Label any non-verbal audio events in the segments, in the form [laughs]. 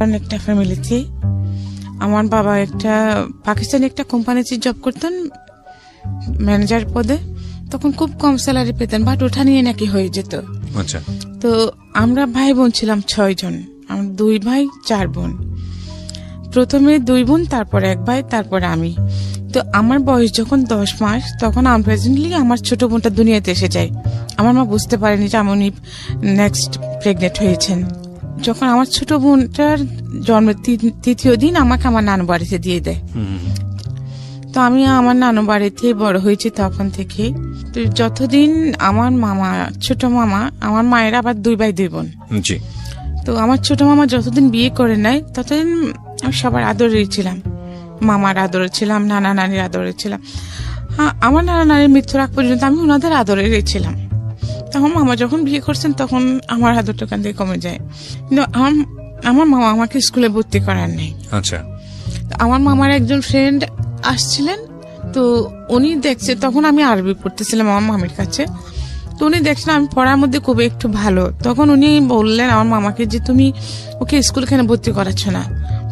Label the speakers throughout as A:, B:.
A: একটা ফ্যামিলিতে আমার বাবা একটা পাকিস্তানি একটা কোম্পানিতে জব করতেন ম্যানেজার পদে। তখন খুব কম স্যালারি পেতেন বাট ওঠা নিয়ে নাকি হয়ে যেত।
B: আচ্ছা।
A: তো আমরা ভাই বোন ছিলাম ছয় জন। আমার দুই ভাই চার বোন। প্রথমে দুই বোন তারপরে এক ভাই তারপর আমি। তো আমার বয়স যখন দশ মাস তখন আনপ্রেজেন্টলি আমার ছোট বোনটা দুনিয়াতে এসে যায়। আমার মা বুঝতে পারেনি যে আমি নেক্সট প্রেগনেন্ট হয়েছেন। যখন আমার ছোট বোনটার জন্মের তৃতীয় দিন আমাকে আমার নানু বাড়িতে দিয়ে দেয়। তো আমি আমার নানু বাড়িতে বড় হয়েছি তখন থেকে। তো যতদিন আমার মামা ছোট মামা আমার মায়ের আবার দুই ভাই দুই বোন।
B: জি।
A: তো আমার ছোট মামা যতদিন বিয়ে করে নেয় ততদিন আমি সবার আদরে ছিলাম। মামার আদরে ছিলাম নানা নানির আদরে ছিলাম। হ্যাঁ আমার নানা নানির মৃত্যুর আগ পর্যন্ত আমি ওনাদের আদরে ছিলাম। তখন মামা যখন বিয়ে করছেন তখন আমার আদরটা ওখান থেকে কমে যায়। কিন্তু আমার আমার মামা আমাকে স্কুলে ভর্তি করার নেই।
B: আচ্ছা।
A: আমার মামার একজন ফ্রেন্ড আসছিলেন তো উনি দেখছে তখন আমি আরবি পড়তেছিলাম আমার মামির কাছে। তো উনি দেখছেন আমি পড়ার মধ্যে খুব একটু ভালো। তখন উনি বললেন আমার মামাকে যে তুমি ওকে স্কুল কেন ভর্তি করাচ্ছ না?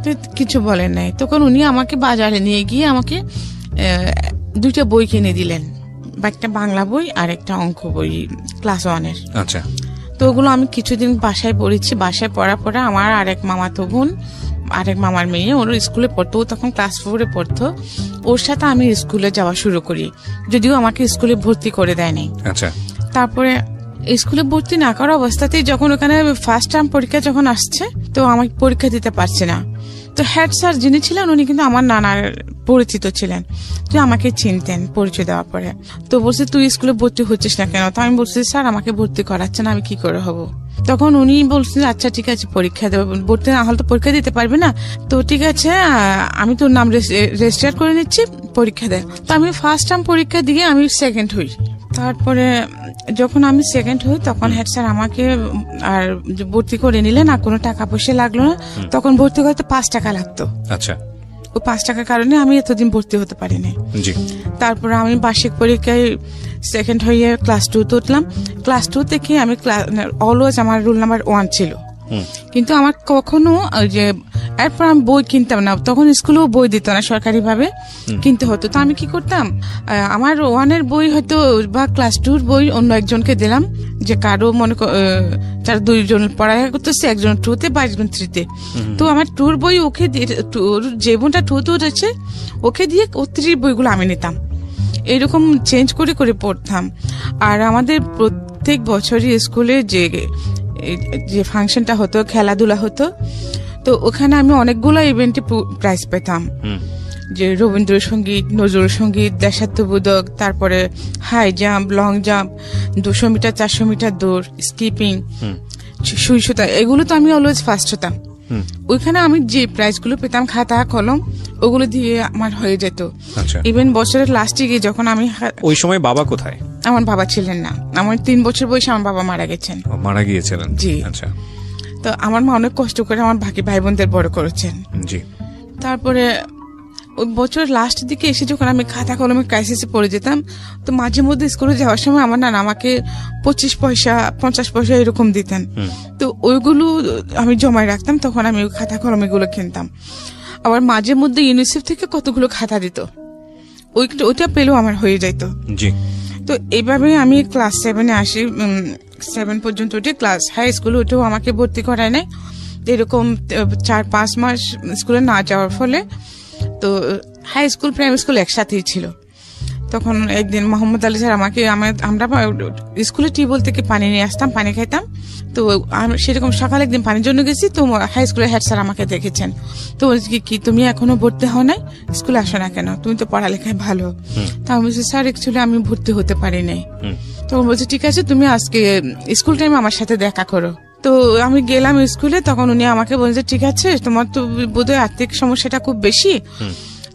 A: তো কিছু বলেন নাই। তখন উনি আমাকে বাজারে নিয়ে গিয়ে আমাকে দুইটা বই কিনে দিলেন। বা একটা বাংলা বই আর একটা অঙ্ক বই ক্লাস ওয়ানের
B: আচ্ছা।
A: তো ওগুলো আমি কিছুদিন বাসায় পড়েছি। বাসায় পড়া পড়া আমার আরেক মামাতো বোন আরেক মামার মেয়ে ওর স্কুলে পড়তো। ও তখন ক্লাস ফোরে পড়তো। ওর সাথে আমি স্কুলে যাওয়া শুরু করি। যদিও আমাকে স্কুলে ভর্তি করে দেয়নি।
B: আচ্ছা।
A: তারপরে স্কুলে ভর্তি না করা অবস্থাতেই যখন ওখানে ফার্স্ট টার্ম পরীক্ষা যখন আসছে তো আমাকে পরীক্ষা দিতে পারছে না। তো হেড স্যার যিনি ছিলেন উনি কিন্তু আমার নানার পরিচিত ছিলেন। যে আমাকে চিনতেন পরিচয় দেওয়ার পরে। তো বলছে তুই স্কুলে ভর্তি হচ্ছিস না কেন? তো আমি বলছি স্যার আমাকে ভর্তি করাচ্ছে না আমি কি করে হব? তখন উনি বলছেন আচ্ছা ঠিক আছে পরীক্ষা দেবো। ভর্তি না হলে তো পরীক্ষা দিতে পারবে না। তো ঠিক আছে আমি তোর নাম রেজিস্টার করে নিচ্ছি পরীক্ষা দেয় তো আমি ফার্স্ট টার্ম পরীক্ষা দিয়ে আমি সেকেন্ড হই। তারপরে যখন আমি সেকেন্ড হই তখন হেড স্যার আমাকে আর ভর্তি করে নিলেন আর কোনো টাকা পয়সা লাগল না। তখন ভর্তি করতে পাঁচ টাকা লাগতো।
B: আচ্ছা।
A: ও পাঁচ টাকার কারণে আমি এতদিন ভর্তি হতে পারিনি। তারপর আমি বার্ষিক পরীক্ষায় সেকেন্ড হয়ে ক্লাস টু তে উঠলাম। ক্লাস টু থেকে আমি অলওয়েজ আমার রুল নাম্বার ওয়ান ছিল। কিন্তু আমার কখনো যে এরপর আমি বই কিনতাম না তখন স্কুলেও বই দিত না সরকারি ভাবে কিনতে হতো। তো আমি কি করতাম আমার ওয়ানের বই হয়তো বা ক্লাস টুর বই অন্য একজনকে দিলাম যে কারও মনে যারা দুইজন পড়ালেখা করতেছে একজন টুতে বা একজন থ্রিতে। তো আমার টুর বই ওকে যে বোনটা টুতে উঠেছে ওকে দিয়ে ও থ্রির বইগুলো আমি নিতাম। এরকম চেঞ্জ করে করে পড়তাম। আর আমাদের প্রত্যেক বছরই স্কুলে যে যে ফাংশনটা হতো খেলাধুলা হতো তো ওখানে আমি অনেকগুলো ইভেন্টে প্রাইজ পেতাম। যে রবীন্দ্রসঙ্গীত নজরুল সংগীত দেশাত্মবোধক তারপরে হাই জাম্প লং জাম্প দুশো মিটার চারশো মিটার দৌড় স্কিপিং
B: সুইসুতা
A: সুই সুতা এগুলো তো আমি অলওয়েজ ফার্স্ট হতাম। ওইখানে আমি যে প্রাইজগুলো পেতাম খাতা কলম ওগুলো দিয়ে আমার হয়ে যেত।
B: আচ্ছা।
A: ইভেন বছরের লাস্টে গিয়ে যখন আমি
B: ওই সময় বাবা কোথায়?
A: আমার বাবা ছিলেন না। আমার তিন বছর বয়সে আমার বাবা মারা গেছেন।
B: মারা গিয়েছিলেন?
A: জি।
B: আচ্ছা।
A: তো আমার মা অনেক কষ্ট করে আমার বাকি ভাই বোনদের বড় করেছেন।
B: জি।
A: তারপরে বছরের লাস্টের দিকে এসে যখন আমি খাতা কলমে ক্রাইসিসে পড়ে যেতাম তো মাঝে মধ্যে স্কুলে যাওয়ার সময় আমার নানা আমাকে পঁচিশ পয়সা পঞ্চাশ পয়সা এরকম দিতেন। তো ওইগুলো আমি জমায় রাখতাম তখন আমি ওই খাতা কলমেগুলো কিনতাম। আবার মাঝে মধ্যে ইউনিসেফ থেকে কতগুলো খাতা দিত। ওই ওইটা পেলেও আমার হয়ে যেত
B: জি।
A: তো এইভাবে আমি ক্লাস সেভেনে আসি সেভেন পর্যন্ত উঠে ক্লাস হাই স্কুলে উঠেও আমাকে ভর্তি করায় নাই। এরকম চার পাঁচ মাস স্কুলে না যাওয়ার ফলে তো হাই স্কুল প্রাইমারি স্কুল একসাথেই ছিল। তখন একদিন মোহাম্মদ আলী স্যার আমাকে আমা- আমরা স্কুলে টিউবওয়েল থেকে পানি নিয়ে আসতাম পানি খাইতাম। তো আমি সেরকম সকালে একদিন পানির জন্য গেছি তো হাই স্কুলের হেড স্যার আমাকে দেখেছেন। তো বলছি কি, তুমি এখনও ভর্তি হও নাই? স্কুলে আসো না কেন? তুমি তো পড়ালেখায় ভালো। তা আমি বলছি স্যার অ্যাকচুয়ালি আমি ভর্তি হতে পারি নাই। তখন বলছে ঠিক আছে তুমি আজকে স্কুল টাইমে আমার সাথে দেখা করো। তো আমি গেলাম স্কুলে তখন উনি আমাকে বলছে ঠিক আছে তোমার তো বোধহয় আর্থিক সমস্যাটা খুব বেশি।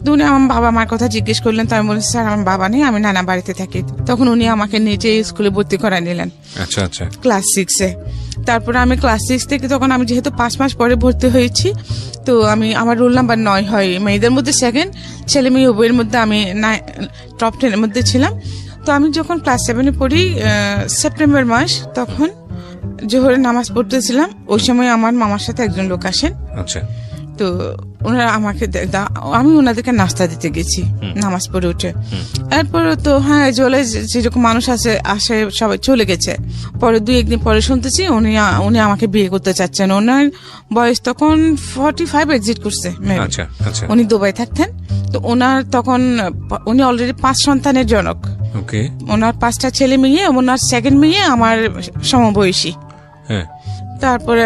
A: তো উনি আমার বাবা মার কথা জিজ্ঞেস করলেন তো আমি বলছি স্যার আমার বাবা নেই আমি নানা বাড়িতে থাকি। তখন উনি আমাকে নিজে স্কুলে ভর্তি করায় নিলেন।
B: আচ্ছা আচ্ছা।
A: ক্লাস সিক্সে তারপরে আমি ক্লাস সিক্স থেকে তখন আমি যেহেতু পাঁচ মাস পরে ভর্তি হয়েছি তো আমি আমার রোল নাম্বার নয় হয় মেয়েদের মধ্যে সেকেন্ড ছেলে মেয়ে উভয়ের মধ্যে আমি টপ টেনের মধ্যে ছিলাম। তো আমি যখন ক্লাস সেভেনে পড়ি সেপ্টেম্বর মাস তখন জোহরের নামাজ পড়তেছিলাম। ওই সময় আমার মামার সাথে একজন লোক আসেন।
B: আচ্ছা।
A: তো ওনারা আমাকে আমি ওনাদেরকে নাস্তা দিতে গেছি নামাজ পড়ে উঠে। এরপরে তো হ্যাঁ জলে যে- যেরকম মানুষ আছে আসে সবাই চলে গেছে। পরে দুই একদিন পরে শুনতেছি উনি উনি আমাকে বিয়ে করতে চাচ্ছেন। ওনার বয়স তখন ফর্টি ফাইভ এক্সিট করছে।
B: আচ্ছা আচ্ছা।
A: উনি দুবাই থাকতেন। তো ওনার তখন উনি অলরেডি পাঁচ সন্তানের জনক।
B: ওকে
A: ওনার পাঁচটা ছেলে মেয়ে ওনার সেকেন্ড মেয়ে আমার সমবয়সী। তারপরে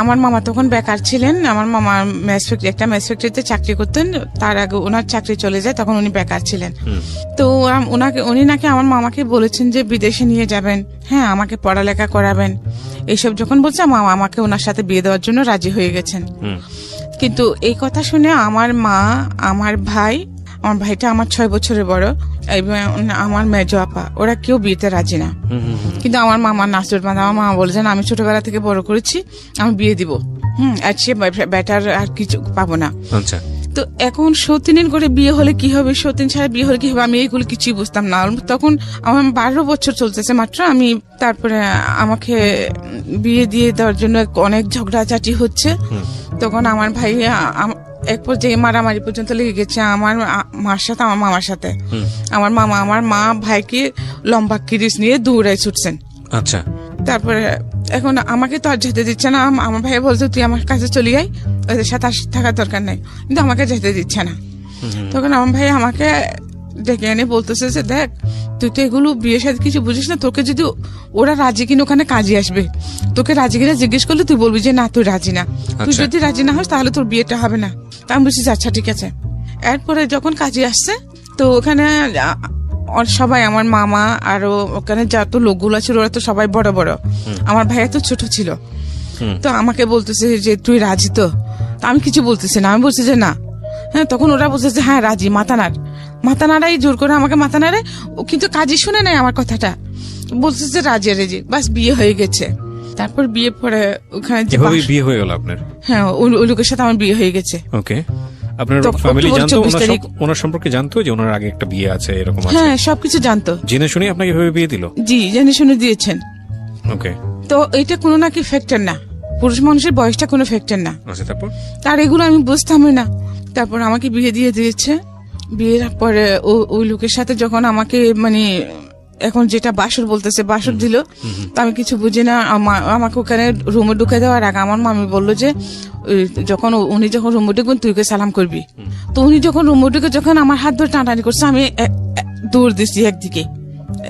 A: আমার মামা তখন বেকার ছিলেন। আমার মামা ম্যাচ ফ্যাক্টরি একটা ম্যাচ ফ্যাক্টরিতে চাকরি করতেন। তার আগে ওনার চাকরি চলে যায় তখন উনি বেকার ছিলেন। তো ওনাকে উনি নাকি আমার মামাকে বলেছেন যে বিদেশে নিয়ে যাবেন। হ্যাঁ আমাকে পড়ালেখা করাবেন। এইসব যখন বলছে মামা আমাকে ওনার সাথে বিয়ে দেওয়ার জন্য রাজি হয়ে গেছেন। কিন্তু এই কথা শুনে আমার মা আমার ভাই আমার ভাইটা আমার ছয় বছরের বড় এবং আমার মেজ আপা ওরা কেউ বিয়েতে রাজি না। কিন্তু আমার মামা মানে আমার মামা বলেছেন আমি ছোটবেলা থেকে বড় করেছি আমি বিয়ে দিব। হুম আর সে বেটার আর কিছু পাবো না।
B: আচ্ছা।
A: তো এখন সতীনের করে বিয়ে হলে কি হবে? সতীন ছাড়া বিয়ে হলে কি হবে? আমি এইগুলো কিছুই বুঝতাম না। তখন আমার বারো বছর চলতেছে মাত্র আমি তারপরে আমাকে বিয়ে দিয়ে দেওয়ার জন্য অনেক ঝগড়াঝাটি হচ্ছে। তখন আমার ভাই এক পর্যায়ে মারামারি পর্যন্ত লেগে গেছে আমার মার সাথে আমার মামার সাথে। আমার মামা আমার মা ভাইকে লম্বা কিরিস নিয়ে দৌড়ায় ছুটছেন।
B: আচ্ছা।
A: তারপরে এখন আমাকে তো আর যেতে দিচ্ছে না আম- আমার ভাই বলছে তুই আমার কাছে চলে যাই ওদের সাথে থাকার দরকার নাই। কিন্তু আমাকে যেতে দিচ্ছে না। তখন আমার ভাই আমাকে ডেকে এনে বলতেছে যে দেখ তুই তো এগুলো বিয়ের সাথে কিছু বুঝিস না তোকে যদি ওরা রাজি কিনা ওখানে কাজে আসবে। তোকে রাজি কিনা জিজ্ঞেস করলে তুই বলবি যে না তুই রাজি না। তুই
B: আচ্ছা।
A: যদি রাজি না হোস তাহলে তোর বিয়েটা হবে না। তা আমি বলছি আচ্ছা ঠিক আছে। এরপরে যখন কাজে আসছে তো ওখানে সবাই আমার মামা আরও ওখানে যত লোকগুলো ছিল ওরা তো সবাই বড় বড়। আমার ভাইয়া তো ছোট ছিল। তো আমাকে বলতেছে যে তুই রাজি তো? আমি কিছু বলতেছি না আমি বলছি যে না। হ্যাঁ তখন ওরা বলছে যে হ্যাঁ রাজি মাথা নাড়। মাথা নাড়াই জোর করে আমাকে মাথা নাড়ে। ও কিন্তু কাজই শুনে নাই আমার কথাটা। বলছে যে রাজি রাজি। বাস বিয়ে হয়ে গেছে। তারপর বিয়ে পরে ওখানে যে
B: এভাবেই
A: বাস-
B: বিয়ে হয়ে গেল আপনার?
A: হ্যাঁ ওই- ওই লোকের সাথে আমার বিয়ে হয়ে গেছে।
B: ওকে। আপনার
A: তো
B: ফ্যামিলি
A: অক্টোবর
B: জানতো?
A: 24
B: ওনার
A: তারিখ।
B: সম- ওনার সম্পর্কে জানতো যে ওনার আগে একটা বিয়ে আছে এরকম আছে?
A: হ্যাঁ সবকিছু জানতো।
B: জেনে শুনে আপনাকে এভাবে বিয়ে দিল?
A: জি জেনে শুনে দিয়েছেন।
B: ওকে।
A: তো এটা কোনো নাকি ফ্যাক্টর না। পুরুষ মানুষের বয়সটা কোনো ফ্যাক্টর না।
B: আচ্ছা তারপর?
A: তার এগুলো আমি বুঝতামই না। তারপর আমাকে বিয়ে দিয়ে দিয়েছে। বিয়ের পরে ওই লোকের সাথে যখন আমাকে মানে এখন যেটা বাসর বলতেছে বাসর দিল তা আমি কিছু বুঝি না। আমা- আমাকে ওখানে রুমে ঢুকে দেওয়ার আগে আমার মামি বলল যে যখন উনি যখন রুমে ঢুকবেন তুইকে সালাম করবি। তো উনি যখন রুমে ঢুকে যখন আমার হাত ধরে টানাটানি করছে আমি দৌড় দিচ্ছি একদিকে।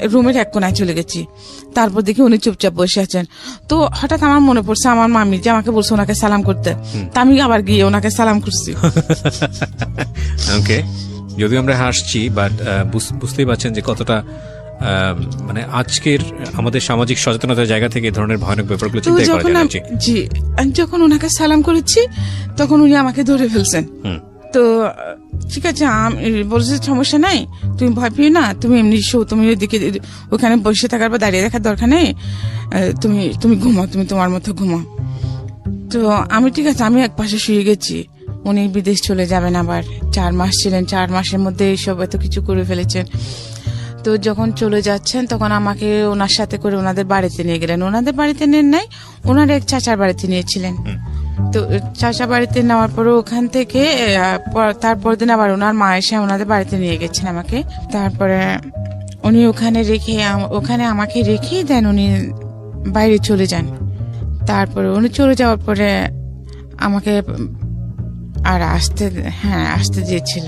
A: রুমের এক কোনায় চলে গেছি। তারপর দেখি উনি চুপচাপ বসে আছেন। তো হঠাৎ আমার মনে পড়ছে আমার মামি যে আমাকে বলছে ওনাকে সালাম করতে। তা আমি আবার গিয়ে ওনাকে সালাম করছি। [laughs]
B: ওকে যদিও আমরা হাসছি বাট বুঝতেই পারছেন যে কতটা মানে আজকের আমাদের সামাজিক সচেতনতার জায়গা থেকে এই ধরনের ভয়ানক ব্যাপারগুলো
A: তো
B: চিন্তাই করা যায় না জি
A: আমি যখন ওনাকে সালাম করেছি তখন উনি আমাকে ধরে ফেলছেন।
B: হুম।
A: তো ঠিক আছে আমি বলছে সমস্যা নাই তুমি ভয় পেও না তুমি এমনি শো তুমি ওইদিকে ওখানে বসে থাকার বা দাঁড়িয়ে দেখার দরকার নেই তুমি তুমি ঘুমাও তুমি তোমার মতো ঘুমাও। তো আমি ঠিক আছে আমি এক পাশে শুয়ে গেছি। উনি বিদেশ চলে যাবেন আবার। চার মাস ছিলেন চার মাসের মধ্যে এইসব এত কিছু করে ফেলেছেন। তো যখন চলে যাচ্ছেন তখন আমাকে ওনার সাথে করে ওনাদের বাড়িতে নিয়ে গেলেন। ওনাদের বাড়িতে নেন নাই ওনার এক চাচার বাড়িতে নিয়েছিলেন। তো চাচা বাড়িতে নেওয়ার পরে ওখান থেকে পর- তারপর দিন আবার ওনার মা এসে ওনাদের বাড়িতে নিয়ে গেছেন আমাকে। তারপরে উনি ওখানে রেখে ওখানে আমাকে রেখেই দেন উনি বাইরে চলে যান। তারপরে উনি চলে যাওয়ার পরে আমাকে আর আসতে হ্যাঁ আসতে দিয়েছিল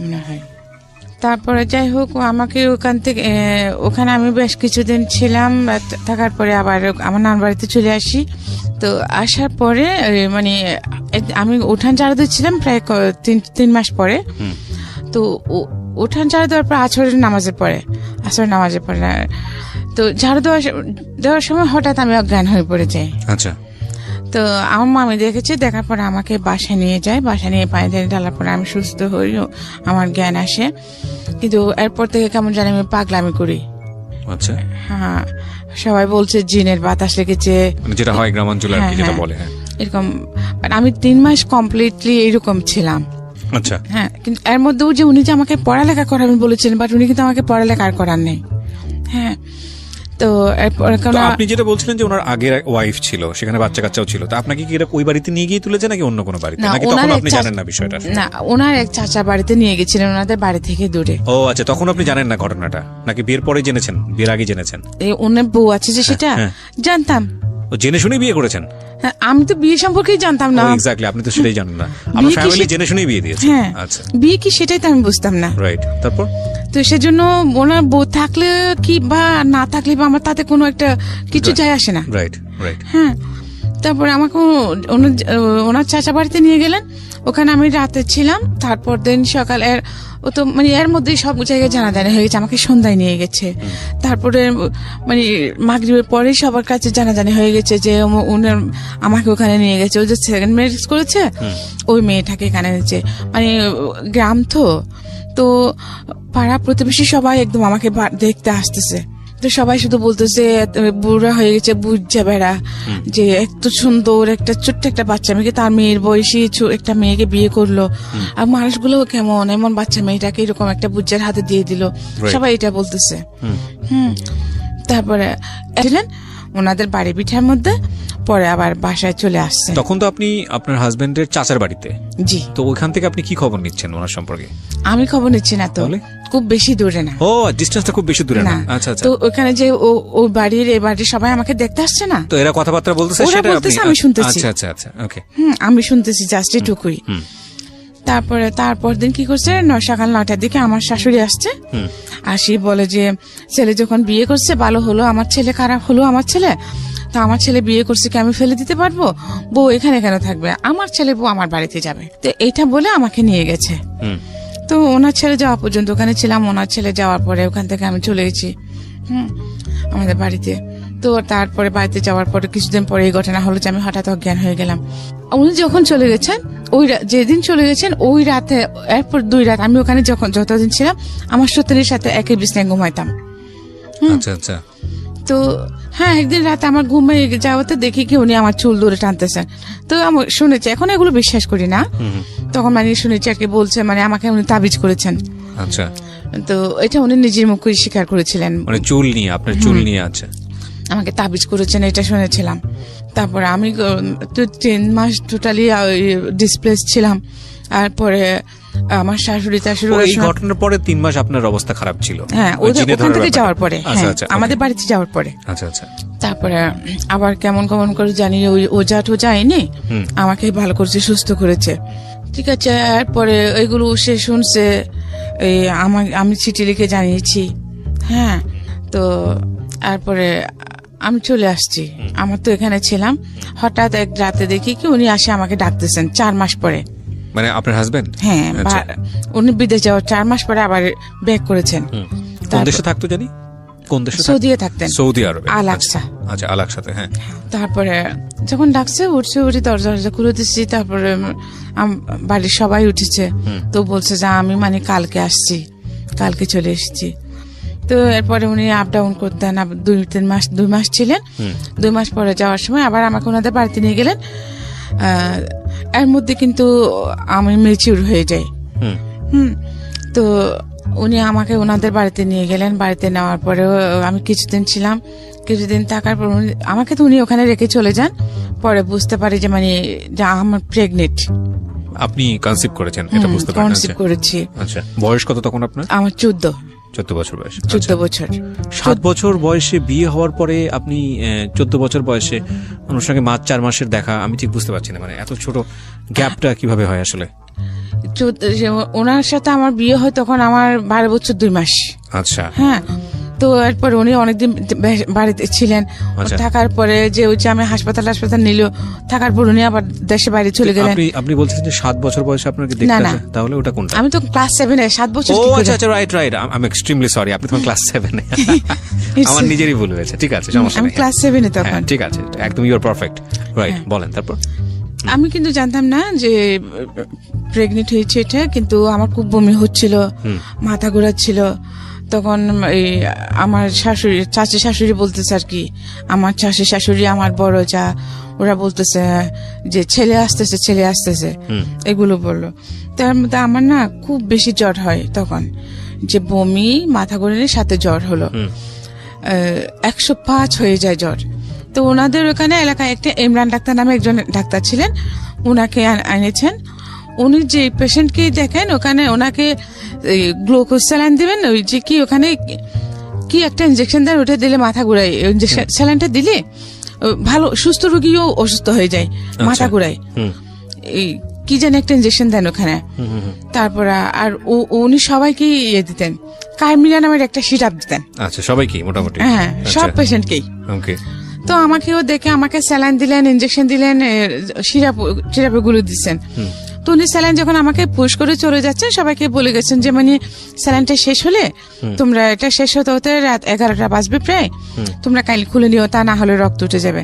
A: মনে হয়। তারপরে যাই হোক আমাকে ওখান থেকে ওখানে আমি বেশ কিছুদিন ছিলাম থাকার পরে আবার আমার নান বাড়িতে চলে আসি। তো আসার পরে মানে আমি উঠান চারা দিচ্ছিলাম প্রায় তিন তিন মাস পরে। তো উঠান ঝাড়ু দেওয়ার পর আছরের নামাজে পড়ে আসরের নামাজে পড়ে তো ঝাড়ু দেওয়ার দেওয়ার সময় হঠাৎ আমি অজ্ঞান হয়ে পড়ে যাই।
B: আচ্ছা।
A: তো আমার মামি দেখেছে দেখার পরে আমাকে বাসায় নিয়ে যায়। বাসায় নিয়ে পানি টানি ঢালার পরে আমি সুস্থ হই আমার জ্ঞান আসে। কিন্তু এরপর থেকে কেমন জানি আমি পাগলামি করি।
B: আচ্ছা।
A: হ্যাঁ সবাই বলছে জিনের বাতাস লেগেছে।
B: মানে যেটা হয় গ্রামাঞ্চলে আর কি
A: হ্যাঁ,
B: যেটা
A: হ্যাঁ।
B: বলে হ্যাঁ।
A: এরকম আমি তিন মাস কমপ্লিটলি এরকম ছিলাম।
B: আচ্ছা।
A: হ্যাঁ কিন্তু এর মধ্যেও যে উনি যে আমাকে পড়ালেখা করাবেন বলেছিলেন বাট উনি কিন্তু আমাকে পড়ালেখা আর করার নেই। হ্যাঁ তো কারণ
B: আপনি যেটা বলছিলেন যে ওনার আগের ওয়াইফ ছিল সেখানে বাচ্চা কাচ্চাও ছিল তো আপনাকে কি এটা ওই বাড়িতে নিয়ে গিয়ে তুলেছে নাকি অন্য কোনো বাড়িতে? নাকি তখন আপনি জানেন না বিষয়টা
A: না ওনার এক চাচা বাড়িতে নিয়ে গেছিলেন ওনাদের বাড়ি থেকে দূরে।
B: ও আচ্ছা তখন আপনি জানেন না ঘটনাটা? নাকি বিয়ের পরে জেনেছেন? বিয়ের আগে জেনেছেন?
A: এই ওনার বউ আছে যে সেটা?
B: হ্যাঁ।
A: জানতাম।
B: ও জেনে শুনেই বিয়ে করেছেন?
A: হ্যাঁ, আমি তো বিয়ে সম্পর্কেই জানতাম না।
B: এক্স্যাক্টলি আপনি তো সেটাই জানেন না। আমার
A: বিয়ে কি
B: ফ্যামিলি
A: সে-
B: জেনে শুনেই বিয়ে দিয়েছে।
A: হ্যাঁ
B: আচ্ছা।
A: বিয়ে কি সেটাই তো আমি বুঝতাম না।
B: রাইট তারপর?
A: তো সেজন্য ওনার বউ থাকলে কি বা না থাকলে বা আমার তাতে কোনো একটা কিছু যায় আসে না।
B: রাইট রাইট
A: হ্যাঁ তারপরে আমাকে ওনার চাচা বাড়িতে নিয়ে গেলেন। ওখানে আমি রাতে ছিলাম। তারপর দিন সকাল এর ও তো মানে এর মধ্যেই সব জায়গায় জানা জানা হয়ে গেছে। আমাকে সন্ধ্যায় নিয়ে গেছে। তারপরে মানে মাগরিবের পরে সবার কাছে জানাজানি হয়ে গেছে যে উনার আমাকে ওখানে নিয়ে গেছে। ও যে সেকেন্ড ম্যারেজ করেছে, ওই মেয়েটাকে এখানে এনেছে। মানে গ্রাম তো। তো পাড়া প্রতিবেশী সবাই একদম আমাকে দেখতে আসতেছে। তো সবাই শুধু বলতেছে যে বুড়া হয়ে গেছে বুঝছে বেড়া যে এত সুন্দর একটা ছোট্ট একটা বাচ্চা মেয়েকে তার মেয়ের বয়সী একটা মেয়েকে বিয়ে করল। আর মানুষগুলো কেমন এমন বাচ্চা মেয়েটাকে এরকম একটা বুজ্জার হাতে দিয়ে দিল। সবাই এটা বলতেছে। হুম। তারপরে ওনাদের বাড়ি পিঠার মধ্যে পরে আবার বাসায় চলে আসছে।
B: তখন তো আপনি আপনার হাজবেন্ডের চাচার বাড়িতে।
A: জি।
B: তো ওইখান থেকে আপনি কি খবর নিচ্ছেন ওনার সম্পর্কে?
A: আমি খবর নিচ্ছি না তো।
B: তাহলে?
A: খুব বেশি দূরে না।
B: ও ডিস্টেন্সটা খুব বেশি দূরে না।
A: না।
B: আচ্ছা আচ্ছা।
A: তো ওখানে যে ও ও বাড়ির এই বাড়ির সবাই আমাকে দেখতে আসছে না?
B: তো এরা কথাবার্তা বলতেছে
A: ওরা
B: সেটা আপনি
A: বলতেছে, আমি শুনতেছি।
B: আচ্ছা আচ্ছা আচ্ছা। ওকে
A: হুম আমি শুনতেছি জাস্ট এটুকুই। তারপরে তারপর দিন কি করছে? সকাল নয়টার দিকে আমার শাশুড়ি আসছে। আসি বলে যে ছেলে যখন বিয়ে করছে ভালো হলো আমার ছেলে খারাপ হলো আমার ছেলে তা আমার ছেলে বিয়ে করছে কি আমি ফেলে দিতে পারব? বউ এখানে কেন থাকবে? আমার ছেলে বউ আমার বাড়িতে যাবে। তো এটা বলে আমাকে নিয়ে গেছে। তো ওনার ছেলে যাওয়া পর্যন্ত ওখানে ছিলাম। ওনার ছেলে যাওয়ার পরে ওখান থেকে আমি চলে গেছি হুম আমাদের বাড়িতে। তো তারপরে বাড়িতে যাওয়ার পরে কিছুদিন পরে এই ঘটনা হলো যে আমি হঠাৎ অজ্ঞান হয়ে গেলাম। উনি যখন চলে গেছেন ওই যেদিন চলে গেছেন ওই রাতে এরপর দুই রাত আমি ওখানে যখন যতদিন ছিলাম আমার সত্যির সাথে একই বিছনায় ঘুমাইতাম।
B: আচ্ছা আচ্ছা।
A: তো হ্যাঁ একদিন রাতে আমার ঘুমে যাওয়াতে দেখি কি উনি আমার চুল ধরে টানতেছেন। তো আমি শুনেছি এখন এগুলো বিশ্বাস করি না। তখন মানে শুনেছি আর কি বলছে মানে আমাকে উনি তাবিজ করেছেন।
B: আচ্ছা।
A: তো এটা উনি নিজের মুখে স্বীকার করেছিলেন।
B: মানে চুল নিয়ে আপনার চুল নিয়ে আছে।
A: আমাকে তাবিজ করেছেন এটা শুনেছিলাম। তারপরে আমি তো তিন মাস টোটালি ডিসপ্লেস ছিলাম। আর পরে আমার শাশুড়ি টাশুড়ি
B: ও,
A: ওরা
B: এই
A: শোনা-
B: ঘটনার পরে তিন মাস আপনার অবস্থা খারাপ ছিল?
A: হ্যাঁ
B: ওই
A: ওখান থেকে যাওয়ার পরে
B: আচ্ছা
A: হ্যাঁ
B: আচ্ছা।
A: আমাদের বাড়িতে যাওয়ার পরে।
B: আচ্ছা আচ্ছা।
A: তারপরে আবার কেমন কেমন করে জানি ওই ওজা টোজা এনে আমাকে ভালো করেছে সুস্থ করেছে। ঠিক আছে এরপরে ওইগুলো সে শুনছে এই আমার আমি চিঠি লিখে জানিয়েছি। হ্যাঁ তো তারপরে আমি চলে আসছি। আমার তো এখানে ছিলাম। হঠাৎ এক রাতে দেখি কি উনি আসে আমাকে ডাকতেছেন চার মাস পরে।
B: মানে আপনার হাজবেন্ড
A: হ্যাঁ
B: আচ্ছা।
A: উনি বিদেশ যাওয়ার চার মাস পরে আবার ব্যাক করেছেন।
B: কোন দেশে থাকতো জানি? কোন দেশে?
A: সৌদিয়ে থাকতেন।
B: সৌদি আরবে।
A: আল
B: আচ্ছা।
A: আকসা।
B: আচ্ছা আল আকসাতে হ্যাঁ।
A: তারপরে যখন ডাকছে উঠছে উঠে দরজা দরজা খুলে দিচ্ছি তারপরে আম- বাড়ির সবাই উঠেছে। তো বলছে যে আমি মানে কালকে আসছি কালকে চলে এসেছি। তো এরপরে উনি আপ ডাউন করতেন দুই তিন মাস দুই মাস ছিলেন। দুই মাস পরে যাওয়ার সময় আবার আমাকে ওনাদের বাড়িতে নিয়ে গেলেন। এর মধ্যে কিন্তু আমি মেচিউর হয়ে যাই।
B: হুম।
A: হুম। তো উনি আমাকে ওনাদের বাড়িতে নিয়ে গেলেন। বাড়িতে নেওয়ার পরেও আমি কিছুদিন ছিলাম। কিছুদিন থাকার পর উনি- আমাকে তো উনি ওখানে রেখে চলে যান। পরে বুঝতে পারি যে মানে যা আমার প্রেগনেন্ট
B: আপনি কনসিভ করেছেন এটা বুঝতে পারেন
A: কনসিভ
B: আচ্ছা।
A: করেছি।
B: আচ্ছা বয়স কত তখন আপনার?
A: আমার চোদ্দ।
B: চোদ্দ বছর বয়সে।
A: চোদ্দ
B: আচ্ছা।
A: বছর।
B: সাত বছর বয়সে বিয়ে হওয়ার পরে আপনি চোদ্দ বছর বয়সে ওনার সঙ্গে মাস চার মাসের দেখা আমি ঠিক বুঝতে পারছি না মানে এত ছোট গ্যাপটা কীভাবে হয় আসলে?
A: চোদ্দ ওনার সাথে আমার বিয়ে হয় তখন আমার বারো বছর দুই মাস।
B: আচ্ছা।
A: হ্যাঁ। তো এরপর উনি অনেকদিন বাড়িতে ছিলেন।
B: আচ্ছা।
A: থাকার পরে যে ওই যে আমি হাসপাতাল হাসপাতাল নিল থাকার পর উনি আবার দেশে বাইরে চলে গেলেন।
B: আপনি আপনি বলছেন যে সাত বছর বয়সে আপনাকে দেখতে
A: না।
B: তাহলে ওটা কোনটা?
A: আমি তো ক্লাস সেভেনে সাত বছর
B: ও? আচ্ছা আচ্ছা right right I am extremely sorry আপনি তখন ক্লাস সেভেনে আমার নিজেরই ভুল হয়েছে ঠিক আছে সমস্যা
A: আমি ক্লাস সেভেনে
B: হ্যাঁ,
A: তখন।
B: ঠিক আছে একদম ইউর পারফেক্ট রাইট বলেন তারপর।
A: আমি কিন্তু জানতাম না যে প্রেগনেন্ট হয়েছে এটা কিন্তু আমার খুব বমি হচ্ছিল মাথা ঘোরাচ্ছিল। তখন এই আমার শাশুড়ি চাচি শাশুড়ি বলতেছে আর কি আমার চাচি শাশুড়ি আমার বড় যা। ওরা বলতেছে যে ছেলে আসতেছে ছেলে আসতেছে। এগুলো বলল। তার মধ্যে আমার না খুব বেশি জ্বর হয় তখন। যে বমি মাথা ঘোরানোর সাথে জ্বর হলো। একশো পাঁচ হয়ে যায় জ্বর। তো ওনাদের ওখানে এলাকায় একটা ইমরান ডাক্তার নামে একজন ডাক্তার ছিলেন। ওনাকে এনেছেন উনি যে পেশেন্টকে দেখেন ওখানে ওনাকে গ্লুকোজ স্যালাইন দিবেন ওই যে কি ওখানে কি একটা ইঞ্জেকশন দেন ওটা দিলে মাথা ঘুরায়। স্যালাইনটা দিলে ভালো সুস্থ রোগীও অসুস্থ হয়ে যায় মাথা ঘুরায়। এই কি জানি একটা ইঞ্জেকশন দেন ওখানে। তারপর আর উনি সবাইকে ইয়ে দিতেন। কার্মিলা নামের একটা সিরাপ দিতেন।
B: আচ্ছা সবাই কি মোটামুটি।
A: হ্যাঁ সব পেশেন্টকেই।
B: ওকে।
A: তো আমাকেও দেখে আমাকে স্যালাইন দিলেন ইঞ্জেকশন দিলেন সিরাপ সিরাপগুলো দিচ্ছেন। তো উনি স্যালাইন যখন আমাকে পুশ করে চলে যাচ্ছেন সবাইকে বলে গেছেন যে মানে স্যালাইনটা শেষ হলে তোমরা এটা শেষ হতে হতে রাত এগারোটা বাজবে প্রায়। তোমরা কাইল খুলে নিও তা না হলে রক্ত উঠে যাবে।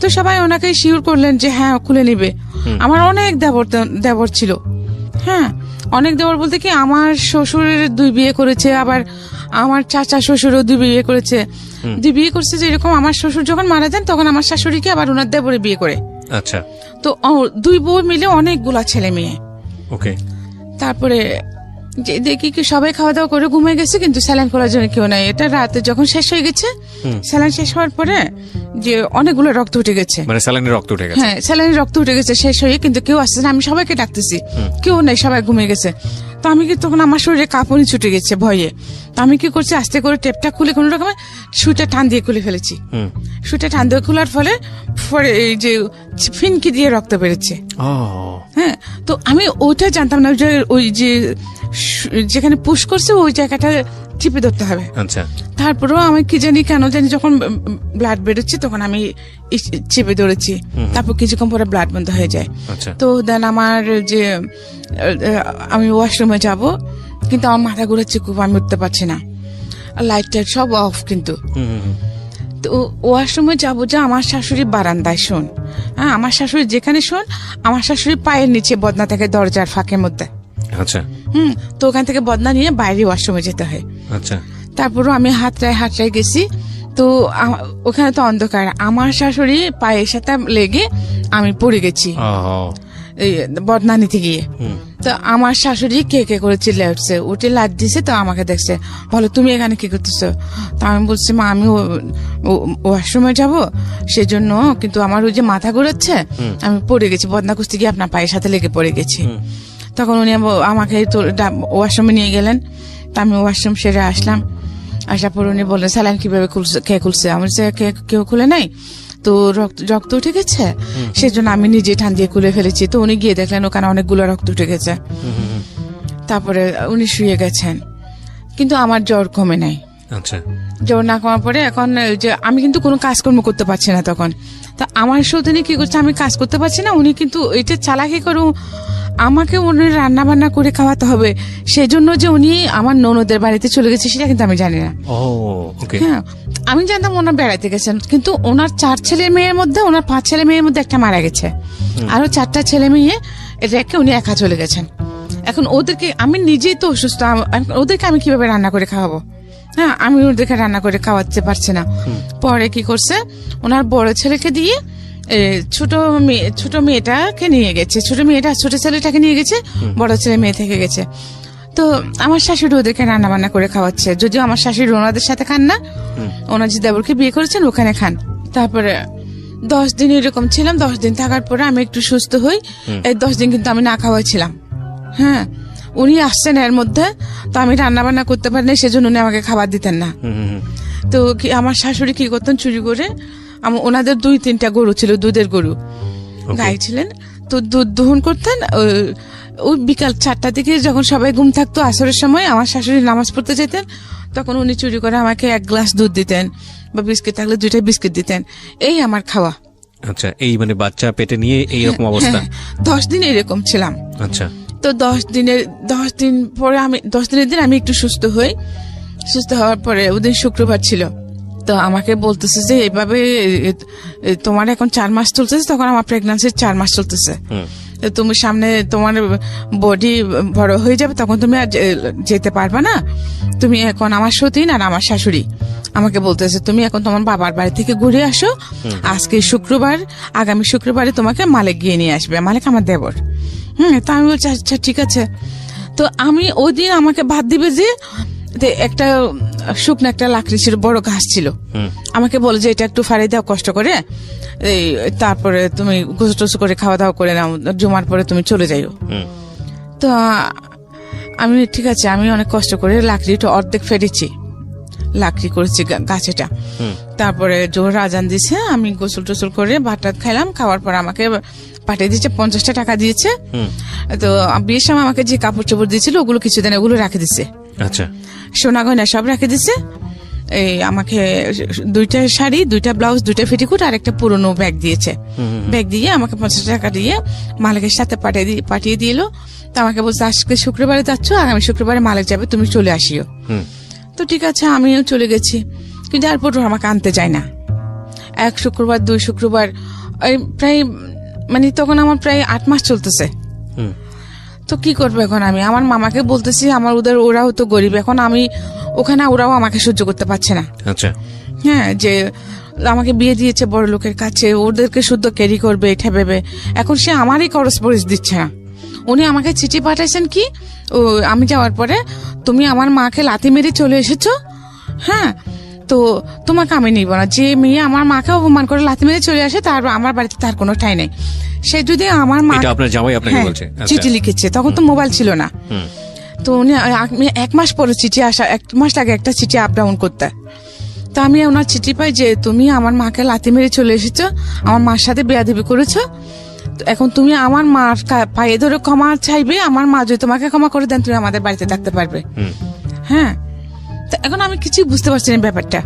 A: তো সবাই ওনাকে শিওর করলেন যে হ্যাঁ খুলে নিবে। আমার অনেক দেবর দেবর ছিল। হ্যাঁ অনেক দেবর বলতে কি আমার শ্বশুরের দুই বিয়ে করেছে আবার আমার চাচা শ্বশুরও দুই বিয়ে করেছে। দুই বিয়ে করছে যে এরকম আমার শ্বশুর যখন মারা যান তখন আমার শাশুড়িকে আবার ওনার দেবরে বিয়ে করে।
B: আচ্ছা।
A: তো দুই বউ মিলে অনেকগুলা ছেলে মেয়ে।
B: ওকে।
A: তারপরে যে দেখি কি সবাই খাওয়া দাওয়া করে ঘুমিয়ে গেছে কিন্তু স্যালান করার জন্য কেউ নাই। এটা রাতে যখন শেষ হয়ে গেছে স্যালান শেষ হওয়ার পরে যে অনেকগুলো রক্ত উঠে গেছে।
B: মানে স্যালাইনের রক্ত উঠে গেছে?
A: হ্যাঁ স্যালানের রক্ত উঠে গেছে শেষ হয়ে কিন্তু কেউ আসছে না। আমি সবাইকে ডাকতেছি। কেউ নাই সবাই ঘুমিয়ে গেছে। তো আমি কি তখন আমার শরীরে কাঁপুনি ছুটে গেছে ভয়ে? তো আমি কি করছি আস্তে করে টেপটা খুলে কোনো রকমে সুইটা টান দিয়ে খুলে ফেলেছি।
B: হুম।
A: সুইটা টান দিয়ে খোলার ফলে এই যে ফিনকি দিয়ে রক্ত বেরোচ্ছে। হ্যাঁ তো আমি ওইটা জানতাম না যে ওই যে যেখানে পুশ করছে ওই জায়গাটা টিপে ধরতে হবে।
B: আচ্ছা।
A: তারপরেও আমি কি জানি কেন জানি যখন ব্লাড বেরোচ্ছে তখন আমি চেপে ধরেছি। তারপর কিছুক্ষণ পরে ব্লাড বন্ধ হয়ে যায়।
B: আচ্ছা।
A: তো দেন আমার যে আমি ওয়াশরুমে যাব কিন্তু আমার মাথা ঘুরাচ্ছে খুব আমি উঠতে পারছি না। লাইট টাইট সব অফ কিন্তু। তো ওয়াশরুমে যাব যে আমার শাশুড়ি বারান্দায় শোন। হ্যাঁ আমার শাশুড়ি যেখানে শোন আমার শাশুড়ি পায়ের নিচে বদনা থাকে দরজার ফাঁকের মধ্যে।
B: আচ্ছা।
A: হুম তো ওখান থেকে বদনা নিয়ে বাইরে ওয়াশরুমে যেতে হয়।
B: আচ্ছা।
A: তারপরও আমি হাতটায় হাতটায় গেছি। তো ওখানে তো অন্ধকার। আমার শাশুড়ি পায়ের সাথে লেগে আমি পড়ে গেছি। বদনা নিতে গিয়ে। তো আমার শাশুড়ি কে কে করে চিল্লে উঠছে উঠে লাদ দিছে তো আমাকে দেখছে। বলো তুমি এখানে কি করতেছো? তো আমি বলছি মা আমি ওয়াশরুমে যাব। সেজন্য কিন্তু আমার ওই যে মাথা ঘুরাচ্ছে আমি পড়ে গেছি। বদনা কুস্তি গিয়ে আপনার পায়ের সাথে লেগে পড়ে গেছি। তখন উনি আমাকে ওয়াশরুমে নিয়ে গেলেন। তা আমি ওয়াশরুম সেরে আসলাম। আসার পর উনি বললেন স্যালাইন কীভাবে খুলছে কে খুলছে? আমার যে কেউ খুলে নাই। তো রক্ত রক্ত উঠে গেছে? সেজন্য আমি নিজে ঠান দিয়ে খুলে ফেলেছি। তো উনি গিয়ে দেখলেন ওখানে অনেকগুলো রক্ত উঠে গেছে। তারপরে উনি শুয়ে গেছেন। কিন্তু আমার জ্বর কমে নাই।
B: আচ্ছা।
A: জ্বর না কমার পরে এখন যে আমি কিন্তু কোনো কাজকর্ম করতে পারছি না তখন। তা আমার সৌদিনী কি করছে? আমি কাজ করতে পারছি না উনি কিন্তু এটা চালাকি করু আমাকে উনি রান্না বান্না করে খাওয়াতে হবে। সেই জন্য যে উনি আমার ননদের বাড়িতে চলে গেছে সেটা কিন্তু আমি জানি না। হ্যাঁ আমি জানতাম ওনার বেড়াতে গেছেন কিন্তু ওনার চার ছেলে মেয়ের মধ্যে ওনার পাঁচ ছেলে মেয়ের মধ্যে একটা মারা গেছে। আরও চারটা ছেলে মেয়ে রেখে উনি একা চলে গেছেন। এখন ওদেরকে আমি নিজেই তো অসুস্থ ওদেরকে আমি কীভাবে রান্না করে খাওয়াবো? হ্যাঁ আমি ওদেরকে রান্না করে খাওয়াতে পারছি না। পরে কি করছে? ওনার বড় ছেলেকে দিয়ে ছোট মেয়ে ছোট মেয়েটাকে নিয়ে গেছে। ছোট মেয়েটা ছোট ছেলেটাকে নিয়ে গেছে বড় ছেলে মেয়ে থেকে গেছে। তো আমার শাশুড়ি ওদেরকে রান্না বান্না করে খাওয়াচ্ছে। যদিও আমার শাশুড়ি ওনাদের সাথে খান না ওনার যে দেবরকে বিয়ে করেছেন ওখানে খান। তারপরে দশ দিন এরকম ছিলাম দশ দিন থাকার পরে আমি একটু সুস্থ হই। এই দশ দিন কিন্তু আমি না খাওয়াইছিলাম হ্যাঁ উনি আসছেন এর মধ্যে তো আমি রান্না বান্না করতে পারি না সেজন্য উনি আমাকে খাবার দিতেন না। তো কি আমার শাশুড়ি কি করতেন চুরি করে আমার ওনাদের দুই তিনটা গরু ছিল দুধের গরু। গাই ছিলেন। তো দুধ দহন করতেন ওই- বিকাল চারটা দিকে যখন সবাই ঘুম থাকতো আসরের সময় আমার শাশুড়ি নামাজ পড়তে যেতেন তখন উনি চুরি করে আমাকে এক গ্লাস দুধ দিতেন বা বিস্কিট থাকলে দুইটা বিস্কিট দিতেন। এই আমার খাওয়া।
B: আচ্ছা এই মানে বাচ্চা পেটে নিয়ে এইরকম অবস্থা? [laughs]
A: দশ দিন এরকম ছিলাম।
B: আচ্ছা।
A: তো দশ দিনের দশ দিন পরে আমি দশ দিনের দিন আমি একটু সুস্থ হই। সুস্থ হওয়ার পরে ওদিন শুক্রবার ছিল। তো আমাকে বলতেছে যে এভাবে এ, এ, তোমার এখন চার মাস চলতেছে তখন আমার প্রেগন্যান্সির চার মাস চলতেছে। তো তুমি সামনে তোমার বডি বড় হয়ে যাবে তখন তুমি আর যেতে পারবে না। তুমি এখন আমার সতীন আর আমার শাশুড়ি। আমাকে বলতেছে তুমি এখন তোমার বাবার বাড়ি থেকে ঘুরে আসো। আজকে শুক্রবার আগামী শুক্রবারে তোমাকে মালিক গিয়ে নিয়ে আসবে। মালিক আমার দেবর। হুম তা আমি বলছি আচ্ছা ঠিক আছে। তো আমি ওই দিন আমাকে ভাত দিবে যে একটা শুকনো একটা লাকড়ি ছিল বড় ঘাস ছিল। আমাকে বলে যে এটা একটু ফাড়াই দাও কষ্ট করে। এই তারপরে তুমি গোসল টোসল করে খাওয়া দাওয়া করে নাও জমার পরে তুমি চলে যাইও। তো আমি ঠিক আছে আমি অনেক কষ্ট করে লাকড়িটা অর্ধেক ফেটেছি। লাকড়ি করেছি গাছেটা। তারপরে জোর আজান দিছে আমি গোসল টোসল করে ভাত টাত খাইলাম খাওয়ার পর আমাকে পাঠিয়ে দিয়েছে পঞ্চাশটা টাকা দিয়েছে। তো বিয়ের সময় আমাকে যে কাপড় চোপড় দিয়েছিল ওগুলো কিছুদিন ওগুলো রেখে দিছে।
B: আচ্ছা।
A: সোনা গয়না সব রেখে দিছে। এই আমাকে দুইটা শাড়ি দুইটা ব্লাউজ দুইটা ফেটিকুট আর একটা পুরনো ব্যাগ দিয়েছে। ব্যাগ দিয়ে আমাকে পঞ্চাশ টাকা দিয়ে মালিকের সাথে পাঠিয়ে দিয়ে পাঠিয়ে দিল। তো আমাকে বলছে আজকে শুক্রবারে যাচ্ছ আগামী শুক্রবারে মালিক যাবে তুমি চলে আসিও।
B: হুম।
A: তো ঠিক আছে আমিও চলে গেছি। কিন্তু এয়ারপোর্ট আমাকে আনতে যায় না। এক শুক্রবার দুই শুক্রবার প্রায় মানে তখন আমার প্রায় আট মাস চলতেছে। তো কি করব এখন আমি? আমার মামাকে বলতেছি আমার ওদের ওরাও তো গরিব এখন আমি ওখানে ওরাও আমাকে সহ্য করতে পারছে না।
B: আচ্ছা।
A: হ্যাঁ যে আমাকে বিয়ে দিয়েছে বড় লোকের কাছে ওদেরকে শুদ্ধ ক্যারি করবে এটা ভেবে এখন সে আমারই করসপরেন্স দিচ্ছে না। উনি আমাকে চিঠি পাঠাইছেন কি? ও আমি যাওয়ার পরে তুমি আমার মাকে লাথি মেরে চলে এসেছ? হ্যাঁ তো তোমাকে আমি নিব না। যে মেয়ে আমার মাকে অপমান করে লাথি মেরে চলে আসে তার আমার বাড়িতে তার কোনো ঠাই নেই। সে যদি আমার মা
B: আপনার জামাই আপনাকে
A: হ্যাঁ,
B: বলছে। আচ্ছা।
A: চিঠি লিখেছে। তখন তো মোবাইল ছিল না। তো উনি আমি এক মাস পরে চিঠি আসা এক মাস আগে একটা চিঠি আপ ডাউন করতে। তো আমি ওনার চিঠি পাই যে তুমি আমার মাকে লাথি মেরে চলে এসেছ আমার মার সাথে বেয়াদবি করেছ এখন তুমি আমার মার পায়ে ধরে ক্ষমা চাইবে আমার মা যদি তোমাকে ক্ষমা করে দেন তুমি আমাদের বাড়িতে থাকতে পারবে। হ্যাঁ? তো এখন আমি কিছুই বুঝতে পারছি না ব্যাপারটা।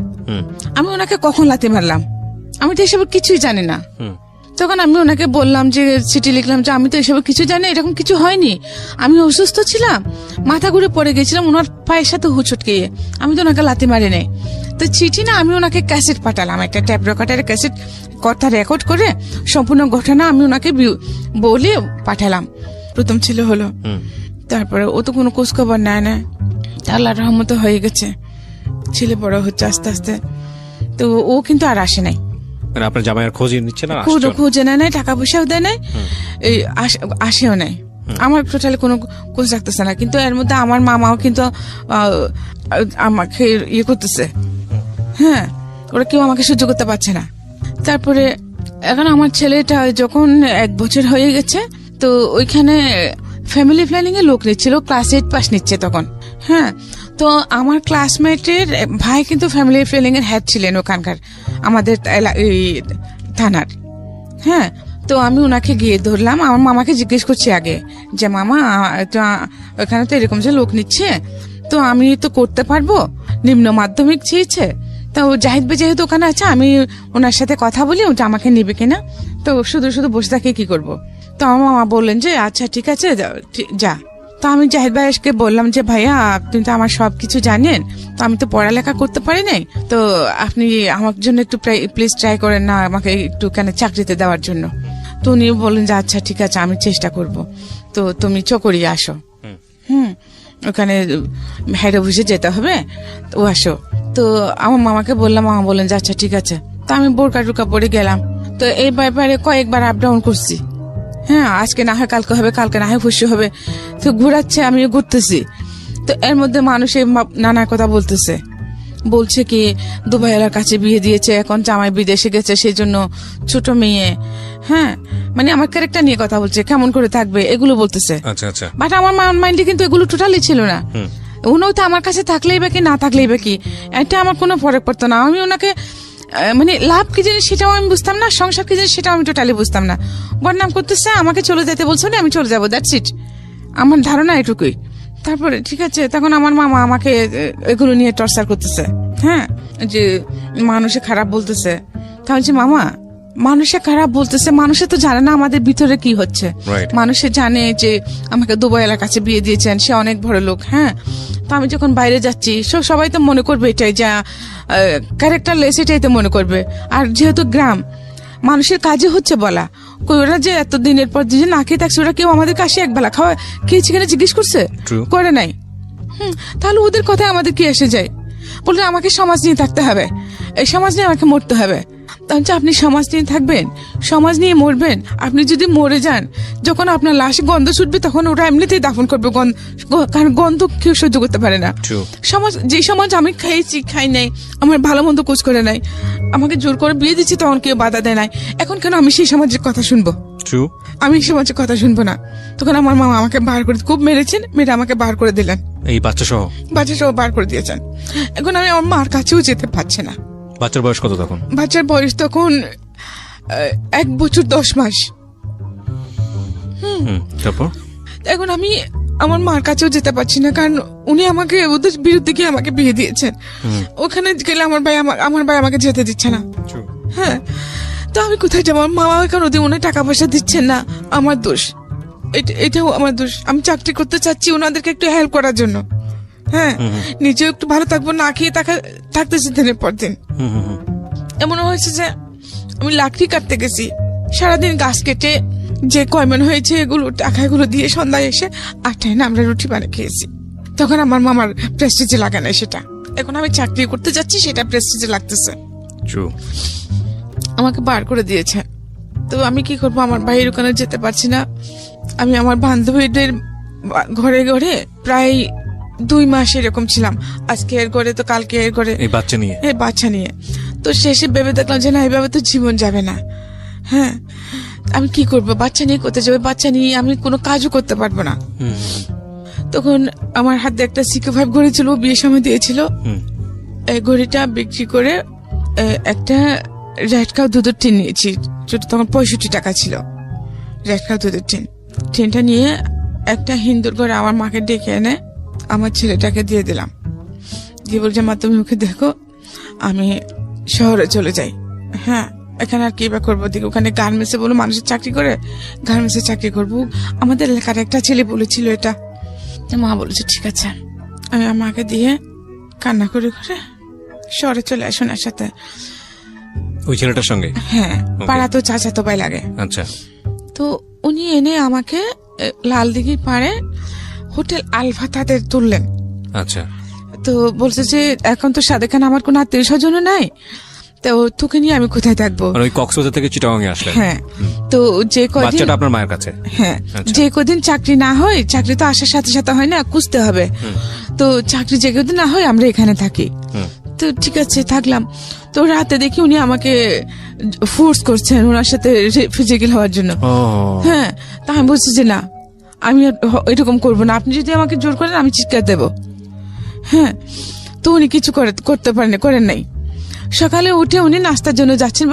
A: আমি ওনাকে কখন লাথি মারলাম? আমি তো এসব কিছুই জানি না। তখন আমি ওনাকে বললাম যে চিঠি লিখলাম যে আমি তো এসব কিছু জানি এরকম কিছু হয়নি। আমি অসুস্থ ছিলাম মাথা ঘুরে পড়ে গেছিলাম ওনার পায়ের সাথে হুচট গিয়ে। আমি তো ওনাকে লাথি মারি নাই তো চিঠি না আমি ওনাকে ক্যাসেট পাঠালাম একটা ট্যাপ রেকর্ডারে ক্যাসেট কথা রেকর্ড করে সম্পূর্ণ ঘটনা আমি ওনাকে বলে পাঠালাম। প্রথম ছিল হলো তারপরে ও তো কোনো খোঁজ খবর নেয় না। আল্লাহ রহমত হয়ে গেছে। ছেলে বড় হচ্ছে আস্তে আস্তে। তো ও কিন্তু আর আসে নাই।
B: মানে আপনার জামাই আর খোঁজ নিচ্ছে না
A: খুঁজো
B: না?
A: নেয় নাই টাকা পয়সাও দেয় নাই এই আস- আসেও নাই। আমার টোটালি কোনো খোঁজ রাখতেছে না। কিন্তু এর মধ্যে আমার মামাও কিন্তু আমাকে ইয়ে করতেছে। হ্যাঁ ওরা কেউ আমাকে সহ্য করতে পারছে না। তারপরে এখন আমার ছেলেটা যখন এক বছর হয়ে গেছে, তো ওইখানে ফ্যামিলি প্ল্যানিং এ লোক নিচ্ছিল ক্লাস এইট পাস নিচ্ছে তখন। হ্যাঁ তো আমার ক্লাসমেটের ভাই কিন্তু ফ্যামিলি প্ল্যানিং এর হেড ছিলেন ওখানকার, আমাদের থানার। হ্যাঁ তো আমি ওনাকে গিয়ে ধরলাম, আমার মামাকে জিজ্ঞেস করছি আগে যে, মামা ওখানে তো এরকম যে লোক নিচ্ছে, তো আমি তো করতে পারব? নিম্ন মাধ্যমিক চেয়েছে? তো জাহিদ ভাই যেহেতু ওখানে আছে আমি ওনার সাথে কথা বলি ওটা আমাকে নিবে কিনা। তো শুধু শুধু বসে থাকে কি করব? তো আমার মামা বললেন যে আচ্ছা ঠিক আছে যা- ঠিক- যা। তো আমি জাহিদ ভাইকে বললাম যে ভাইয়া আপনি তো আমার সব কিছু জানেন তো আমি তো পড়ালেখা করতে পারি নাই। তো আপনি আমার জন্য একটু প্লিজ ট্রাই করেন না আমাকে একটু কেন চাকরিতে দেওয়ার জন্য? তো উনি বললেন যে আচ্ছা ঠিক আছে আমি চেষ্টা করব। তো তুমি চকরি আসো।
B: হুম।
A: ওখানে হেড অফিসে যেতে হবে তো ও আসো। তো আমার মামাকে বললাম মামা বললেন যে আচ্ছা ঠিক আছে। তো আমি বোরকা টুকা পরে গেলাম। তো এই ব্যাপারে কয়েকবার আপ ডাউন করছি। হ্যাঁ আজকে না হয় কালকে হবে কালকে না হয় খুশি হবে। তো ঘোরাচ্ছে আমিও ঘুরতেছি। তো এর মধ্যে মানুষ এই নানা কথা বলতেছে। বলছে কি দুবাইয়ালার কাছে বিয়ে দিয়েছে এখন জামাই বিদেশে গেছে সেই জন্য ছোট মেয়ে। হ্যাঁ মানে আমার ক্যারেক্টার নিয়ে কথা বলছে কেমন করে থাকবে এগুলো বলতেছে।
B: আচ্ছা আচ্ছা।
A: বাট আমার মাইন্ডে কিন্তু এগুলো টোটালি ছিল না। উনিও তো আমার কাছে থাকলেই বা কি, না থাকলেই বা কি, এটা আমার কোনো ফরক পড়তো না। আমি ওনাকে মানে লাভ কি জিনিস সেটাও আমি বুঝতাম না, সংসার কি জিনিস সেটাও আমি টোটালি বুঝতাম না। বদনাম করতেছে, আমাকে চলে যেতে বলছো না আমি চলে যাব দ্যাটস ইট আমার ধারণা এটুকুই। তারপরে, ঠিক আছে, তখন আমার মামা আমাকে এগুলো নিয়ে টর্চার করতেছে। হ্যাঁ যে মানুষে খারাপ বলতেছে। তাহলে মামা মানুষে খারাপ বলতেছে মানুষে তো জানে না আমাদের ভিতরে কি হচ্ছে। মানুষে জানে যে আমাকে দুবাইয়ের কাছে বিয়ে দিয়েছেন সে অনেক বড় লোক হ্যাঁ। তো আমি যখন বাইরে যাচ্ছি সো- সবাই তো মনে করবে এটাই যা ক্যারেক্টার লেস এটাই তো মনে করবে। আর যেহেতু গ্রাম মানুষের কাজে হচ্ছে বলা। কই ওরা যে এত দিনের পর যে না খেয়ে থাকছে ওরা কেউ আমাদের কাছে একবেলা খাওয়া খেয়েছি কিনা জিজ্ঞেস করছে? করে নাই। হুম তাহলে ওদের কথায় আমাদের কি এসে যায়? বললে আমাকে সমাজ নিয়ে থাকতে হবে। এই সমাজ নিয়ে আমাকে মরতে হবে। তাহলে আপনি সমাজ নিয়ে থাকবেন সমাজ নিয়ে মরবেন। আপনি যদি মরে যান যখন আপনার লাশে গন্ধ ছুটবে তখন ওরা এমনিতেই দাফন করবে কারণ গন্ধ কেউ সহ্য করতে পারে না. সমাজ যে সমাজ আমি খাইছি খাই নাই আমার ভালো মন্দ কোচ করে নাই আমাকে জোর করে বিয়ে দিচ্ছে তখন কেউ বাধা দেয় নাই। এখন কেন আমি সেই সমাজের কথা শুনব?
B: ট্রু
A: আমি সমাজের কথা শুনব না। তখন আমার মামা আমাকে বার করে খুব মেরেছেন মেরে আমাকে বার করে দিলেন।
B: এই বাচ্চা সহ
A: বাচ্চা সহ বার করে দিয়েছেন। এখন আমি আমার মার কাছেও যেতে পারছি না।
B: বাচ্চার বয়স কত তখন?
A: বাচ্চার বয়স তখন এক বছর দশ মাস।
B: হুম তারপর?
A: এখন আমি আমার মার কাছেও যেতে পারছি না কারণ উনি আমাকে ওদের বিরুদ্ধে গিয়ে আমাকে বিয়ে দিয়েছেন। ওখানে গেলে আমার ভাই আমার আমার ভাই আমাকে যেতে দিচ্ছে না। হ্যাঁ তো আমি কোথায় যাব? আমার মামা এখন ওদের উনি টাকা পয়সা দিচ্ছেন না আমার দোষ। এটা- এটাও আমার দোষ। আমি চাকরি করতে চাচ্ছি ওনাদেরকে একটু হেল্প করার জন্য। হ্যাঁ নিজেও একটু ভালো থাকব না খেয়ে থাকা থাকতেছি দিনের পর দিন। এমন হয়েছে যে আমি লাকড়ি কাটতে গেছি। সারাদিন গাছ কেটে যে কয়মন হয়েছে এগুলো টাকাগুলো দিয়ে সন্ধ্যায় এসে আটটায় না আমরা রুটি বানিয়ে খেয়েছি। তখন আমার মামার প্রেস্টিজে লাগে না সেটা। এখন আমি চাকরি করতে যাচ্ছি সেটা প্রেস্টিজে লাগতেছে।
B: ট্রু
A: আমাকে বার করে দিয়েছে। তো আমি কি করব? আমার ভাইয়ের ওখানে যেতে পারছি না। আমি আমার বান্ধবীদের ঘরে ঘরে প্রায় দুই মাস এরকম ছিলাম। আজকে এর ঘরে তো কালকে এর ঘরে
B: এই বাচ্চা নিয়ে।
A: এই বাচ্চা নিয়ে। তো শেষে ভেবে দেখলাম যে না এইভাবে তো জীবন যাবে না। হ্যাঁ আমি কি করব? বাচ্চা নিয়ে করতে যাবে? বাচ্চা নিয়ে আমি কোনো কাজও করতে পারব না। তখন আমার হাতে একটা সিকো ফাইভ ঘড়ি ছিল বিয়ের সময় দিয়েছিল। এই ঘড়িটা বিক্রি করে একটা রেড কাউ দুধের টিন নিয়েছি। তখন পঁয়ষট্টি টাকা ছিল। রেড কাউ দুধের টিন। টিনটা নিয়ে একটা হিন্দুর ঘরে আমার মাকে ডেকে এনে আমার ছেলেটাকে দিয়ে দিলাম। দিয়ে বলছে মা তুমি ওকে দেখো আমি শহরে চলে যাই। হ্যাঁ এখানে আর কি বা করব? দিকে ওখানে গার্মেন্টসে বলো মানুষের চাকরি করে গার্মেন্টসে চাকরি করব। আমাদের এলাকার একটা ছেলে বলেছিল এটা। মা বলেছে ঠিক আছে আমি আমাকে দিয়ে কান্না করে করে শহরে চলে আসো এর সাথে।
B: ওই ছেলেটার সঙ্গে?
A: হ্যাঁ পাড়া তো চাচা তো ভাই লাগে।
B: আচ্ছা।
A: তো উনি এনে আমাকে লাল দিঘির পাড়ে হোটেল আলফা তাদের তুললেন।
B: আচ্ছা।
A: তো বলছে যে এখন তো সাদেখান আমার কোনো আত্মীয় স্বজনও নাই। তো তোকে নিয়ে আমি কোথায় থাকব?
B: মানে ওই কক্সবাজার থেকে চিটাগাং এ আসলেন।
A: হ্যাঁ। তো যে কদিন
B: বাচ্চাটা আপনার মায়ের কাছে?
A: হ্যাঁ।
B: আচ্ছা।
A: যে কদিন চাকরি না হয় চাকরি তো আসার সাথে সাথে হয় না খুঁজতে হবে। তো চাকরি যে কদিন না হয় আমরা এখানে থাকি। তো ঠিক আছে থাকলাম। তো রাতে দেখি উনি আমাকে ফোর্স করছেন ওনার সাথে ফিজিক্যাল হওয়ার জন্য। হ্যাঁ তা আমি বলছি যে না। আমি এরকম করব না। আপনি যদি আমাকে জোর করেন, আমি চিৎকার দেব। হ্যাঁ তো উনি কিছু করে করতে পারেন করেন নাই। সকালে উঠে উনি নাস্তার জন্য যাচ্ছেন।